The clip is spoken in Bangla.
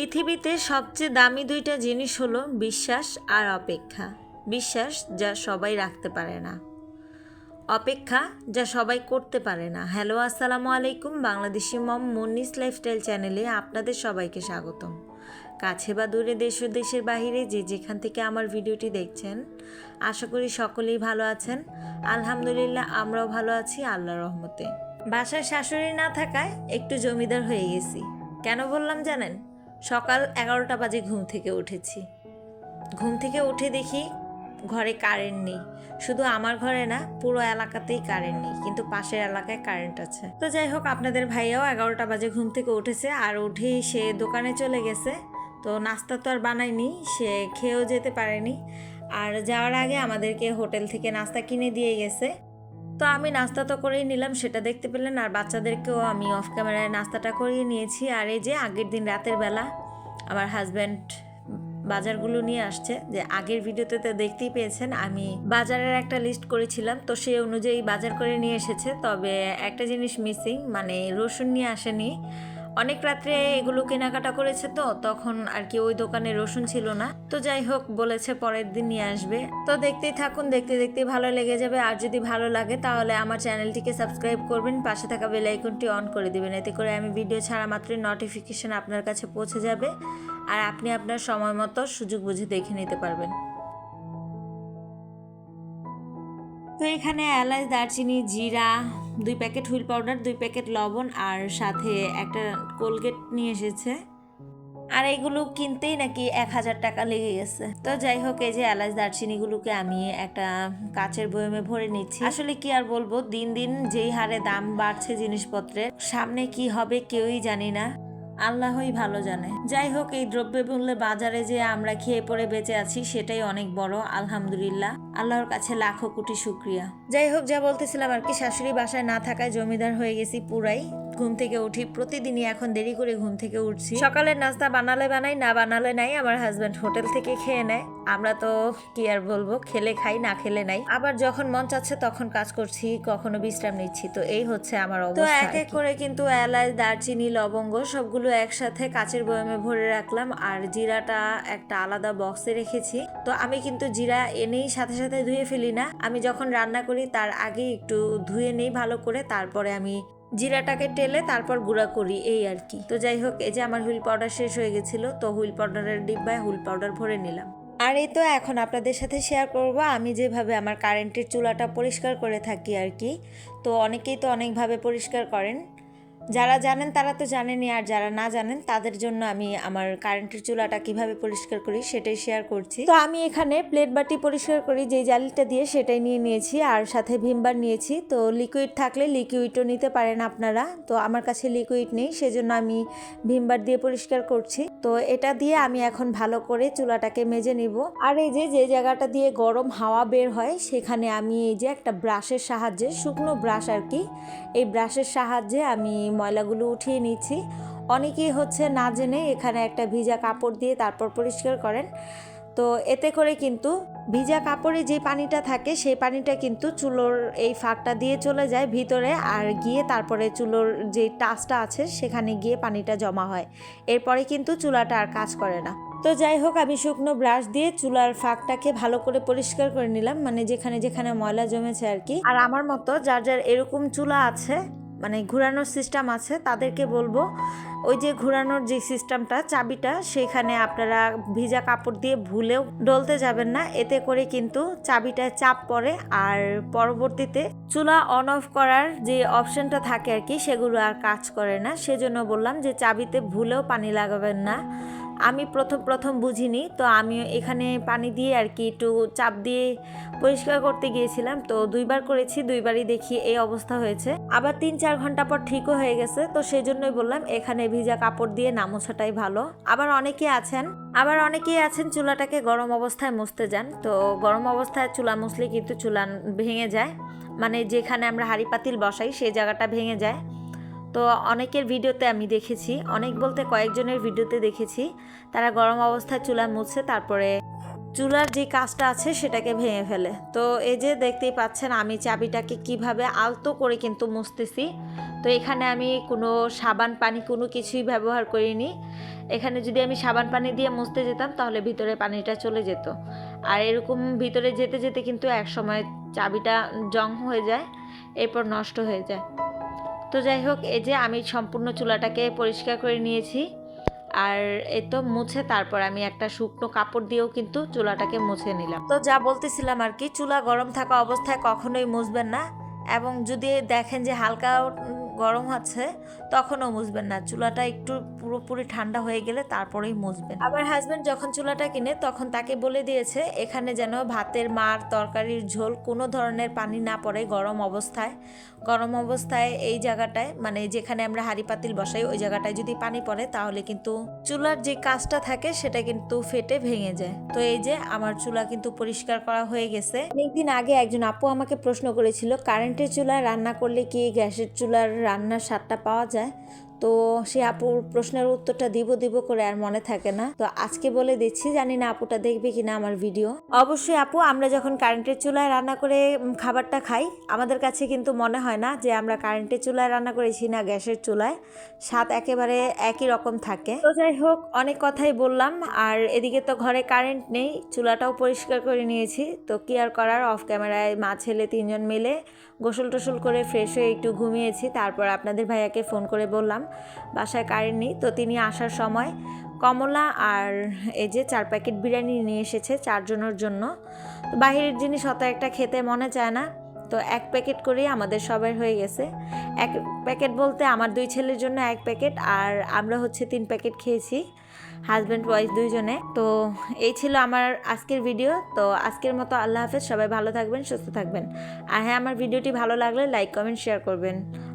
পৃথিবীতে সবচেয়ে দামি দুইটা জিনিস হলো বিশ্বাস আর অপেক্ষা। বিশ্বাস যা সবাই রাখতে পারে না। অপেক্ষা যা সবাই করতে পারে না। হ্যালো, আসসালামু আলাইকুম, বাংলাদেশি মম মুন্নিস লাইফস্টাইল চ্যানেলে আপনাদের সবাইকে স্বাগতম। কাছে বা দূরে দেশ ও দেশের বাহিরে যে যেখান থেকে আমার ভিডিওটি দেখছেন, আশা করি সকলেই ভালো আছেন। আলহামদুলিল্লাহ, আমরাও ভালো আছি আল্লাহ রহমতে। বাসায় শাশুড়ি না থাকায় একটু জমিদার হয়ে গেছি। কেন বললাম জানেন? সকাল এগারোটা বাজে ঘুম থেকে উঠেছি। ঘুম থেকে উঠে দেখি ঘরে কারেন্ট নেই। শুধু আমার ঘরে না, পুরো এলাকাতেই কারেন্ট নেই, কিন্তু পাশের এলাকায় কারেন্ট আছে। তো যাই হোক, আপনাদের ভাইয়াও এগারোটা বাজে ঘুম থেকে উঠেছে, আর উঠেই সে দোকানে চলে গেছে। তো নাস্তা তো আর বানায়নি, সে খেয়েও যেতে পারেনি। আর যাওয়ার আগে আমাদেরকে হোটেল থেকে নাস্তা কিনে দিয়ে গেছে। তো আমি নাস্তা তো করেই নিলাম, সেটা দেখতে পেলেন। আর বাচ্চাদেরকেও আমি অফ ক্যামেরায় নাস্তাটা করিয়ে নিয়েছি। আর এই যে আগের দিন রাতের বেলা আমার হাজব্যান্ড বাজারগুলো নিয়ে আসছে, যে আগের ভিডিওতে তো দেখতেই পেয়েছেন, আমি বাজারের একটা লিস্ট করেছিলাম। তো সেই অনুযায়ী বাজার করে নিয়ে এসেছে। তবে একটা জিনিস মিসিং মানে রসুন নিয়ে আসেনি। অনেক রাত্রে এগুলো কেনাকাটা করেছে তো, তখন আর কি ওই দোকানে রসুন ছিল না। তো যাই হোক, বলেছে পরের দিন নিয়ে আসবে। তো দেখতেই থাকুন, দেখতে দেখতে ভালো লেগে যাবে। আর যদি ভালো লাগে, তাহলে আমার চ্যানেলটিকে সাবস্ক্রাইব করবেন। পাশে থাকা বেল আইকনটি অন করে দিবেন। এতে করে আমি ভিডিও ছাড়া মাত্রই নোটিফিকেশন আপনার কাছে পৌঁছে যাবে। আর আপনি আপনার সময় মতো সুযোগ বুঝে দেখে নিতে পারবেন। তো এখানে এলাচ, দারচিনি, জিরা, দুই প্যাকেট হুইল পাউডার, দুই প্যাকেট লবণ আর সাথে একটা কোলগেট নিয়ে এসেছে। আর এইগুলো কিনতেই নাকি এক হাজার টাকা লেগে গেছে। তো যাই হোক, এই যে এলাচ, দারচিনিগুলোকে আমি একটা কাচের বয়মে ভরে নিচ্ছি। আসলে কি আর বলব, দিন দিন যেই হারে দাম বাড়ছে জিনিসপত্রের, সামনে কি হবে কেউই জানি না। আল্লাহই ভালো জানে। যাই হোক এই দ্রব্যমূল্যে বাজারে যে আমরা খেয়ে পড়ে বেঁচে আছি, সেটাই অনেক বড়, আলহামদুলিল্লাহ। আল্লাহর কাছে লাখো কোটি শুক্রিয়া। যাই হোক যা বলতেছিলাম আর কি, শাশুড়ি বাসায় না থাকায় জমিদার হয়ে গেছি পুরাই। ঘুম থেকে উঠি প্রতিদিনই এখন দেরি করে ঘুম থেকে উঠছি। সকালের নাস্তা বানালে বানাই না বানালে নাই আমার হাজব্যান্ড হোটেল থেকে খেয়ে নেয়। আমরা তো কি আর বলব খেলে খাই না খেলে নাই। আবার যখন মন চাচ্ছে তখন কাজ করছি কখনো বিশ্রাম নিচ্ছি। তো এই হচ্ছে আমার অবস্থা তো এক এক করে কিন্তু এলাচ দারচিনি লবঙ্গ সবগুলো একসাথে কাচের বয়ামে ভরে রাখলাম। আর জিরাটা একটা আলাদা বক্সে রেখেছি। তো আমি কিন্তু জিরা এনেই সাথে সাথে ধুয়ে ফেলি না। আমি যখন রান্না করি তার আগে একটু ধুয়ে নেই ভালো করে। তারপরে আমি জিরাটাকে টেলে তারপর গুঁড়া করি, এই আর কি। তো যাই হোক, এই যে আমার হুইল পাউডার শেষ হয়ে গেছিল, তো হুইল পাউডারের ডিব্বায় হুইল পাউডার ভরে নিলাম। আর এই তো এখন আপনাদের সাথে শেয়ার করব, আমি যেভাবে আমার কারেন্টের চুলাটা পরিষ্কার করে থাকি আর কি, তো অনেকেই তো অনেকভাবে পরিষ্কার করেন। যারা জানেন তারা তো জানেনই, আর যারা না জানেন তাদের জন্য আমি আমার কারেন্টের চুলাটা কীভাবে পরিষ্কার করি সেটাই শেয়ার করছি। তো আমি এখানে প্লেট বাটি পরিষ্কার করি, যেই জালিটা দিয়ে সেটাই নিয়ে নিয়েছি, আর সাথে ভিমবার নিয়েছি। তো লিকুইড থাকলে লিকুইডও নিতে পারেন আপনারা। তো আমার কাছে লিকুইড নেই, সেজন্য আমি ভিমবার দিয়ে পরিষ্কার করছি। তো এটা দিয়ে আমি এখন ভালো করে চুলাটাকে মেজে নিব। আর এই যে যে জায়গাটা দিয়ে গরম হাওয়া বের হয়, সেখানে আমি এই যে একটা ব্রাশের সাহায্যে, শুকনো ব্রাশ আর কি এই ব্রাশের সাহায্যে আমি ময়লাগুলো উঠিয়ে নিচ্ছি। অনেকেই হচ্ছে না জেনে এখানে একটা ভিজা কাপড় দিয়ে তারপর পরিষ্কার করেন। তো এতে করে কিন্তু ভিজা কাপড়ে যে পানিটা থাকে, সেই পানিটা কিন্তু চুলোর এই ফাঁকটা দিয়ে চলে যায় ভিতরে আর গিয়ে তারপরে চুলোর যে টাচটা আছে, সেখানে গিয়ে পানিটা জমা হয়। এরপরে কিন্তু চুলাটা আর কাজ করে না। তো যাই হোক, আমি শুকনো ব্রাশ দিয়ে চুলার ফাঁকটাকে ভালো করে পরিষ্কার করে নিলাম। মানে যেখানে যেখানে ময়লা জমেছে আর কি। আর আমার মতো যার যার এরকম চুলা আছে মানে ঘোরানোর সিস্টেম আছে, তাদেরকে বলব, ওই যে ঘোরানোর যে সিস্টেমটা চাবিটা, সেখানে আপনারা ভিজা কাপড় দিয়ে ভুলেও ডলতে যাবেন না, এতে করে কিন্তু চাবিটায় চাপ পড়ে, আর পরবর্তীতে চুলা অন অফ করার যে অপশনটা থাকে আর কি, সেগুলো আর কাজ করে না। সেজন্য বললাম যে চাবিতে ভুলেও পানি লাগাবেন না। আমি প্রথম প্রথম বুঝিনি, তো আমি এখানে পানি দিয়ে আর কি একটু চাপ দিয়ে পরিষ্কার করতে গিয়েছিলাম। তো দুইবার করেছি, দুইবারই দেখি এই অবস্থা হয়েছে। আবার তিন, চার ঘণ্টা পর ঠিকও হয়ে গেছে, তো সেই জন্যই বললাম এখানে ভিজা কাপড় দিয়ে না মোছাটাই ভালো। আবার অনেকে আছেন, আবার অনেকেই আছেন চুলাটাকে গরম অবস্থায় মুছতে যান। তো গরম অবস্থায় চুলা মুছলে কিন্তু চুলা ভেঙে যায় মানে যেখানে আমরা হাঁড়ি পাতিল বসাই সেই জায়গাটা ভেঙে যায়। তো অনেকের ভিডিওতে আমি দেখেছি, অনেক বলতে কয়েকজনের ভিডিওতে দেখেছি, তারা গরম অবস্থায় চুলা মুছছে তারপরে চুলার যে কাজটা আছে সেটাকে ভেঙে ফেলে। তো এই যে দেখতেই পাচ্ছেন আমি চাবিটাকে কীভাবে আলতো করে কিন্তু মুছতেছি। তো এখানে আমি কোনো সাবান, পানি কোনো কিছুই ব্যবহার করিনি। এখানে যদি আমি সাবান, পানি দিয়ে মুছতে যেতাম তাহলে ভিতরে পানিটা চলে যেত। আর এরকম ভিতরে যেতে যেতে কিন্তু এক সময় চাবিটা জং হয়ে যায়, এরপর নষ্ট হয়ে যায়। তো যাই হোক, এই যে আমি সম্পূর্ণ চুলাটাকে পরিষ্কার করে নিয়েছি। আর এ তো মুছে তারপর আমি একটা শুকনো কাপড় দিয়েও কিন্তু চুলাটাকে মুছে নিলাম। তো যা বলতেছিলাম আর কি, চুলা গরম থাকা অবস্থায় কখনোই মুছবেন না। এবং যদি দেখেন যে হালকা গরম হচ্ছে তখনও মুছবেন না। চুলাটা একটু পুরোপুরি ঠান্ডা হয়ে গেলে তারপরেই মুছবেন। আবার হাজব্যান্ড যখন চুলাটা কিনে, তখন তাকে বলে দিয়েছে, এখানে যেন ভাতের মার, তরকারির ঝোল, কোনো ধরনের পানি না পড়ে গরম অবস্থায়। গরম অবস্থায় এই জায়গাটায় মানে যেখানে আমরা হাঁড়ি পাতিল বসাই, ওই জায়গাটায় যদি পানি পড়ে, তাহলে কিন্তু চুলার যে কাজটা থাকে, সেটা কিন্তু ফেটে ভেঙে যায়। তো এই যে, আমার চুলা কিন্তু পরিষ্কার করা হয়ে গেছে। অনেকদিন আগে একজন আপু আমাকে প্রশ্ন করেছিল, কারেন্টের চুলায় রান্না করলে কি গ্যাসের চুলার রান্নার স্বাদটা পাওয়া যায়। তো সে আপুর প্রশ্নের উত্তরটা দিব দিব করে আর মনে থাকে না। তো আজকে বলে দিচ্ছি, জানি না আপুটা দেখবে কিনা আমার ভিডিও। অবশ্যই আপু, আমরা যখন কারেন্টের চুলায় রান্না করে খাবারটা খাই, আমাদের কাছে কিন্তু মনে হয় না যে আমরা কারেন্টের চুলায় রান্না করেছি না গ্যাসের চুলায়। স্বাদ একেবারে একই রকম থাকে। তো যাই হোক, অনেক কথাই বললাম, আর এদিকে তো ঘরে কারেন্ট নেই, চুলাটাও পরিষ্কার করে নিয়েছি। তো কি আর করার অফ ক্যামেরায় মা, ছেলে তিনজন মিলে গোসল টোসল করে ফ্রেশ হয়ে একটু ঘুমিয়েছি। তারপর আপনাদের ভাইয়াকে ফোন করে বললাম বাসায় কারেন্ট নেই। তো তিনি আসার সময় কমলা আর এই যে চার প্যাকেট বিরিয়ানি নিয়ে এসেছে চারজনের জন্য। তো বাহিরের জিনিস অত একটা খেতে মনে চায় না। তো এক প্যাকেট করেই আমাদের সবার হয়ে গেছে। এক প্যাকেট বলতে আমার দুই ছেলের জন্য এক প্যাকেট আর আমরা হচ্ছে তিন প্যাকেট খেয়েছি হাজব্যান্ড ওয়াইফ দুইজনে। তো এই ছিল আমার আজকের ভিডিও তো আজকের মতো আল্লাহ হাফেজ, সবাই ভালো থাকবেন, সুস্থ থাকবেন। আর হ্যাঁ আমার ভিডিওটি ভালো লাগলে লাইক কমেন্ট শেয়ার করবেন।